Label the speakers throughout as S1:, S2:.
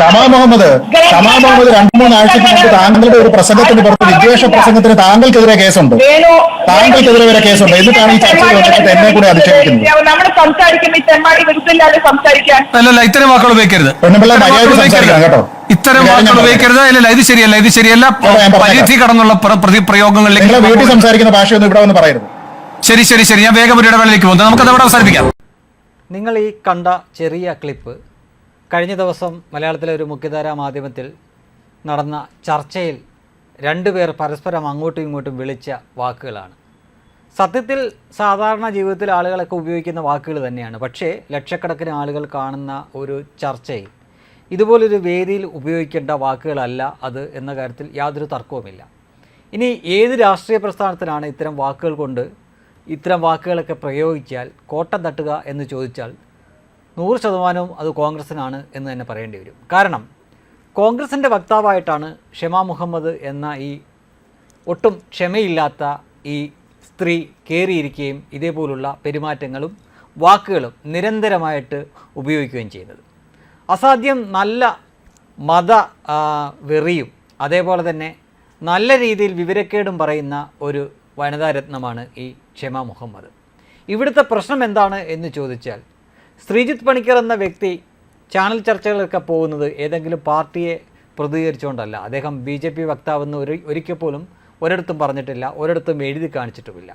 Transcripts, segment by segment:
S1: ഷമാ മുഹമ്മദ് ഷമാ മുഹമ്മദ് രണ്ടു മൂന്നാഴ്ചക്ക് മുമ്പ് താങ്കളുടെ ഒരു പ്രസംഗത്തിന് പുറത്ത് വിദ്വേഷ പ്രസംഗത്തിന് താങ്കൾക്കെതിരെ കേസുണ്ട്.
S2: വേണു
S1: താങ്കൾക്കെതിരെ വരെ കേസുണ്ട്. എന്നിട്ടാണ് ഈ ചർച്ചയിൽ വന്നിട്ട് എന്നെ കൂടെ അധിക്ഷേപിക്കുന്നത്.
S3: അല്ലല്ല ഇത്തരം വാക്കുകൾ ഉപയോഗിക്കരുത്.
S1: പെണ്ണുപിള്ള
S3: മര്യാദ
S1: സംസാരിക്കണം കേട്ടോ.
S3: ഇത്തരം വാക്കുകൾ ഉപയോഗിക്കരുത്. അല്ലല്ല ഇത് ശരിയല്ല ഇത് ശരിയല്ല. പരിധി കടന്നുള്ള പ്രയോഗങ്ങളിലേക്ക്
S1: നിങ്ങളെ വീട്ടിൽ സംസാരിക്കുന്ന ഭാഷയൊന്നും ഇവിടെ വന്ന് പറയരുത്.
S3: ശരി ശരി ശരി. ഞാൻ വേഗം ഒരു ഇടവേളയിലേക്ക് പോകുന്നത് നമുക്കത് അവിടെ അവസാനിപ്പിക്കാം.
S4: നിങ്ങൾ ഈ കണ്ട ചെറിയ ക്ലിപ്പ് കഴിഞ്ഞ ദിവസം മലയാളത്തിലെ ഒരു മുഖ്യധാരാ മാധ്യമത്തിൽ നടന്ന ചർച്ചയിൽ രണ്ടുപേർ പരസ്പരം അങ്ങോട്ടും ഇങ്ങോട്ടും വിളിച്ച വാക്കുകളാണ്. സത്യത്തിൽ സാധാരണ ജീവിതത്തിൽ ആളുകളൊക്കെ ഉപയോഗിക്കുന്ന വാക്കുകൾ തന്നെയാണ്. പക്ഷേ ലക്ഷക്കണക്കിന് ആളുകൾ കാണുന്ന ഒരു ചർച്ചയിൽ ഇതുപോലൊരു വേദിയിൽ ഉപയോഗിക്കേണ്ട വാക്കുകളല്ല അത് എന്ന കാര്യത്തിൽ യാതൊരു തർക്കവുമില്ല. ഇനി ഏത് രാഷ്ട്രീയ പ്രസ്ഥാനത്തിനാണ് ഇത്തരം വാക്കുകൾ കൊണ്ട് ഇത്തരം വാക്കുകളൊക്കെ പ്രയോഗിച്ചാൽ കോട്ടം തട്ടുക എന്ന് ചോദിച്ചാൽ നൂറ് ശതമാനവും അത് കോൺഗ്രസ്സിനാണ് എന്ന് തന്നെ പറയേണ്ടി വരും. കാരണം കോൺഗ്രസിന്റെ വക്താവായിട്ടാണ് ഷെമ മുഹമ്മദ് എന്ന ഈ ഒട്ടും ക്ഷമയില്ലാത്ത ഈ സ്ത്രീ കയറിയിരിക്കുകയും ഇതേപോലുള്ള പെരുമാറ്റങ്ങളും വാക്കുകളും നിരന്തരമായിട്ട് ഉപയോഗിക്കുകയും ചെയ്യുന്നത്. അസാധ്യം നല്ല മത വെറിയും അതേപോലെ തന്നെ നല്ല രീതിയിൽ വിവരക്കേടും പറയുന്ന ഒരു വനിതാരത്നമാണ് ഈ ക്ഷമ മുഹമ്മദ്. ഇവിടുത്തെ പ്രശ്നം എന്താണ് എന്ന് ചോദിച്ചാൽ ശ്രീജിത്ത് പണിക്കർ എന്ന വ്യക്തി ചാനൽ ചർച്ചകളൊക്കെ പോകുന്നത് ഏതെങ്കിലും പാർട്ടിയെ പ്രതികരിച്ചുകൊണ്ടല്ല. അദ്ദേഹം ബി ജെ പി വക്താവെന്ന് ഒരു ഒരിക്കൽ പോലും ഒരിടത്തും പറഞ്ഞിട്ടില്ല ഒരിടത്തും എഴുതി കാണിച്ചിട്ടുമില്ല.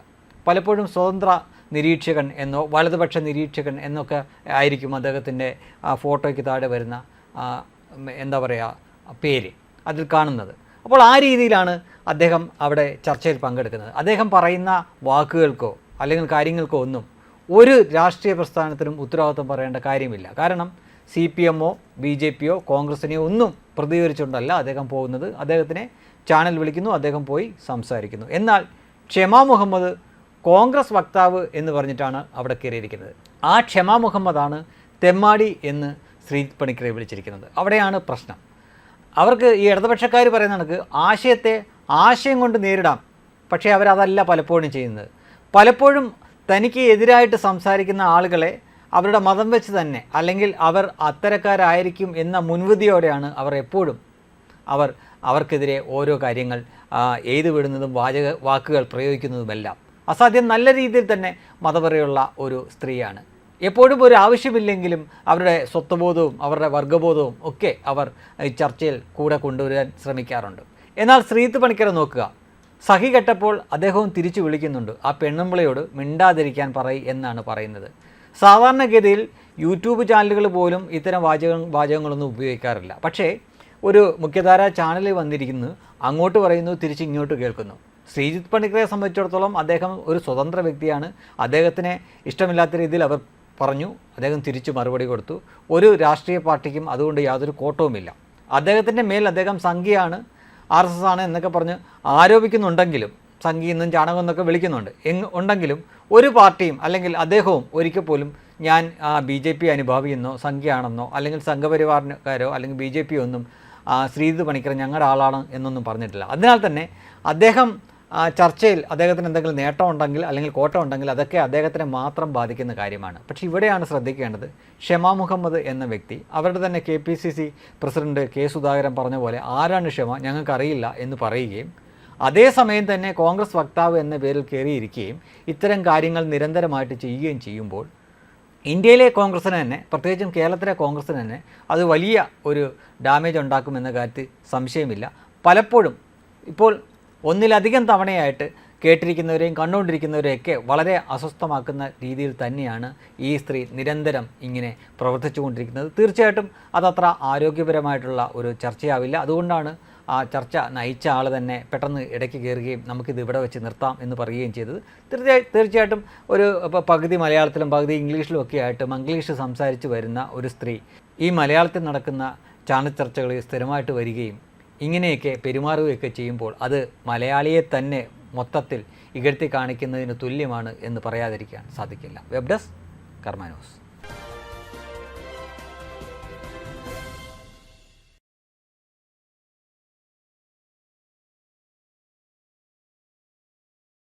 S4: പലപ്പോഴും സ്വതന്ത്ര നിരീക്ഷകൻ എന്നോ വലതുപക്ഷ നിരീക്ഷകൻ എന്നൊക്കെ ആയിരിക്കും അദ്ദേഹത്തിന്റെ ആ ഫോട്ടോയ്ക്ക് താഴെ വരുന്ന എന്താ പറയുക പേര് അതിൽ കാണുന്നത്. അപ്പോൾ ആ രീതിയിലാണ് അദ്ദേഹം അവിടെ ചർച്ചയിൽ പങ്കെടുക്കുന്നത്. അദ്ദേഹം പറയുന്ന വാക്കുകൾക്കോ അല്ലെങ്കിൽ കാര്യങ്ങൾക്കോ ഒന്നും ഒരു രാഷ്ട്രീയ പ്രസ്ഥാനത്തിനും ഉത്തരവാദിത്വം പറയേണ്ട കാര്യമില്ല. കാരണം സി പി എമ്മോ ബി ജെ പിയോ കോൺഗ്രസിനെയോ ഒന്നും പ്രതികരിച്ചുകൊണ്ടല്ല അദ്ദേഹം പോകുന്നത്. അദ്ദേഹത്തിനെ ചാനൽ വിളിക്കുന്നു അദ്ദേഹം പോയി സംസാരിക്കുന്നു. എന്നാൽ ക്ഷമ മുഹമ്മദ് കോൺഗ്രസ് വക്താവ് എന്ന് പറഞ്ഞിട്ടാണ് അവിടെ കയറിയിരിക്കുന്നത്. ആ ക്ഷമ മുഹമ്മദാണ് തെമ്മാടി എന്ന് ശ്രീ പണിക്കരെ വിളിച്ചിരിക്കുന്നത്. അവിടെയാണ് പ്രശ്നം. അവർക്ക് ഈ ഇടതുപക്ഷക്കാർ പറയുന്ന കണക്ക് ആശയത്തെ ആശയം കൊണ്ട് നേരിടാം. പക്ഷേ അവരതല്ല പലപ്പോഴും ചെയ്യുന്നത്. പലപ്പോഴും തനിക്ക് എതിരായിട്ട് സംസാരിക്കുന്ന ആളുകളെ അവരുടെ മതം വെച്ച് തന്നെ അല്ലെങ്കിൽ അവർ അത്തരക്കാരായിരിക്കും എന്ന മുൻവിധിയോടെയാണ് അവർ എപ്പോഴും അവർ അവർക്കെതിരെ ഓരോ കാര്യങ്ങൾ എഴുതി വിടുന്നതും വാചക വാക്കുകൾ പ്രയോഗിക്കുന്നതുമെല്ലാം. അസാധ്യം നല്ല രീതിയിൽ തന്നെ മതപരയുള്ള ഒരു സ്ത്രീയാണ്. എപ്പോഴും ഒരു ആവശ്യമില്ലെങ്കിലും അവരുടെ സ്വത്വബോധവും അവരുടെ വർഗബോധവും ഒക്കെ അവർ ചർച്ചയിൽ കൂടെ കൊണ്ടുവരാൻ ശ്രമിക്കാറുണ്ട്. എന്നാൽ ശ്രീത്ത് പണിക്കരെ നോക്കുക. സഹി കെട്ടപ്പോൾ അദ്ദേഹവും തിരിച്ചു വിളിക്കുന്നുണ്ട്. ആ പെണ്ണുമ്പിളയോട് മിണ്ടാതിരിക്കാൻ പറയ് എന്നാണ് പറയുന്നത്. സാധാരണഗതിയിൽ യൂട്യൂബ് ചാനലുകൾ പോലും ഇത്തരം വാചക വാചകങ്ങളൊന്നും ഉപയോഗിക്കാറില്ല. പക്ഷേ ഒരു മുഖ്യധാര ചാനലിൽ വന്നിരിക്കുന്നു അങ്ങോട്ട് പറയുന്നു തിരിച്ച് ഇങ്ങോട്ട് കേൾക്കുന്നു. ശ്രീജിത്ത് പണിക്കരെ സംബന്ധിച്ചിടത്തോളം അദ്ദേഹം ഒരു സ്വതന്ത്ര വ്യക്തിയാണ്. അദ്ദേഹത്തിനെ ഇഷ്ടമില്ലാത്ത രീതിയിൽ അവർ പറഞ്ഞു. അദ്ദേഹം തിരിച്ചു മറുപടി കൊടുത്തു. ഒരു രാഷ്ട്രീയ പാർട്ടിക്കും അതുകൊണ്ട് യാതൊരു കോട്ടവുമില്ല. അദ്ദേഹത്തിന്റെ മേൽ അദ്ദേഹം സംഖ്യയാണ് ആർ എസ് എസ് ആണ് എന്നൊക്കെ പറഞ്ഞ് ആരോപിക്കുന്നുണ്ടെങ്കിലും സംഗീതം ചാണകം എന്നൊക്കെ വിളിക്കുന്നുണ്ട്. എങ് ഉണ്ടെങ്കിലും ഒരു പാർട്ടിയും അല്ലെങ്കിൽ അദ്ദേഹവും ഒരിക്കൽ പോലും ഞാൻ ബി ജെ പി അനുഭാവിയെന്നോ സംഖ്യയാണെന്നോ അല്ലെങ്കിൽ സംഘപരിവാറിനക്കാരോ അല്ലെങ്കിൽ ബി ജെ പി ഒന്നും ആ, ശ്രീജിത്ത് പണിക്കർ ഞങ്ങളുടെ ആളാണ് എന്നൊന്നും പറഞ്ഞിട്ടില്ല. അതിനാൽ തന്നെ അദ്ദേഹം ചർച്ചയിൽ അദ്ദേഹത്തിന് എന്തെങ്കിലും നേട്ടം ഉണ്ടെങ്കിൽ അല്ലെങ്കിൽ കോട്ടം ഉണ്ടെങ്കിൽ അതൊക്കെ അദ്ദേഹത്തിനെ മാത്രം ബാധിക്കുന്ന കാര്യമാണ്. പക്ഷേ ഇവിടെയാണ് ശ്രദ്ധിക്കേണ്ടത് ഷെമ മുഹമ്മദ് എന്ന വ്യക്തി അവരുടെ തന്നെ K P C C president K Sudhakaran പറഞ്ഞ പോലെ ആരാണ് ഷെമ ഞങ്ങൾക്കറിയില്ല എന്ന് പറയുകയും അതേസമയം തന്നെ കോൺഗ്രസ് വക്താവ് എന്ന പേരിൽ കയറിയിരിക്കുകയും ഇത്തരം കാര്യങ്ങൾ നിരന്തരമായിട്ട് ചെയ്യുകയും ചെയ്യുമ്പോൾ ഇന്ത്യയിലെ കോൺഗ്രസ്സിന് തന്നെ പ്രത്യേകിച്ചും കേരളത്തിലെ കോൺഗ്രസ്സിന് തന്നെ അത് വലിയ ഒരു ഡാമേജ് ഉണ്ടാക്കുമെന്ന കാര്യത്തിൽ സംശയമില്ല. പലപ്പോഴും ഇപ്പോൾ ഒന്നിലധികം തവണയായിട്ട് കേട്ടിരിക്കുന്നവരെയും കണ്ടുകൊണ്ടിരിക്കുന്നവരെയൊക്കെ വളരെ അസ്വസ്ഥമാക്കുന്ന രീതിയിൽ തന്നെയാണ് ഈ സ്ത്രീ നിരന്തരം ഇങ്ങനെ പ്രവർത്തിച്ചുകൊണ്ടിരിക്കുന്നത്. തീർച്ചയായിട്ടും അതത്ര ആരോഗ്യപരമായിട്ടുള്ള ഒരു ചർച്ചയാവില്ല. അതുകൊണ്ടാണ് ആ ചർച്ച നയിച്ച ആൾ തന്നെ പെട്ടെന്ന് ഇടയ്ക്ക് കയറുകയും നമുക്കിത് ഇവിടെ വെച്ച് നിർത്താം എന്ന് പറയുകയും ചെയ്തത്. തീർച്ചയായും തീർച്ചയായിട്ടും ഒരു ഇപ്പോൾ പകുതി മലയാളത്തിലും പകുതി ഇംഗ്ലീഷിലും ഒക്കെ ആയിട്ട് മംഗ്ലീഷ് സംസാരിച്ച് വരുന്ന ഒരു സ്ത്രീ ഈ മലയാളത്തിൽ നടക്കുന്ന ചാനൽ ചർച്ചകളിൽ സ്ഥിരമായിട്ട് വരികയും ഇങ്ങനെയൊക്കെ പെരുമാറുകയൊക്കെ ചെയ്യുമ്പോൾ അത് മലയാളിയെ തന്നെ മൊത്തത്തിൽ ഇകഴ്ത്തി കാണിക്കുന്നതിന് തുല്യമാണ് എന്ന് പറയാതിരിക്കാൻ സാധിക്കില്ല. Web desk കർമാനോസ്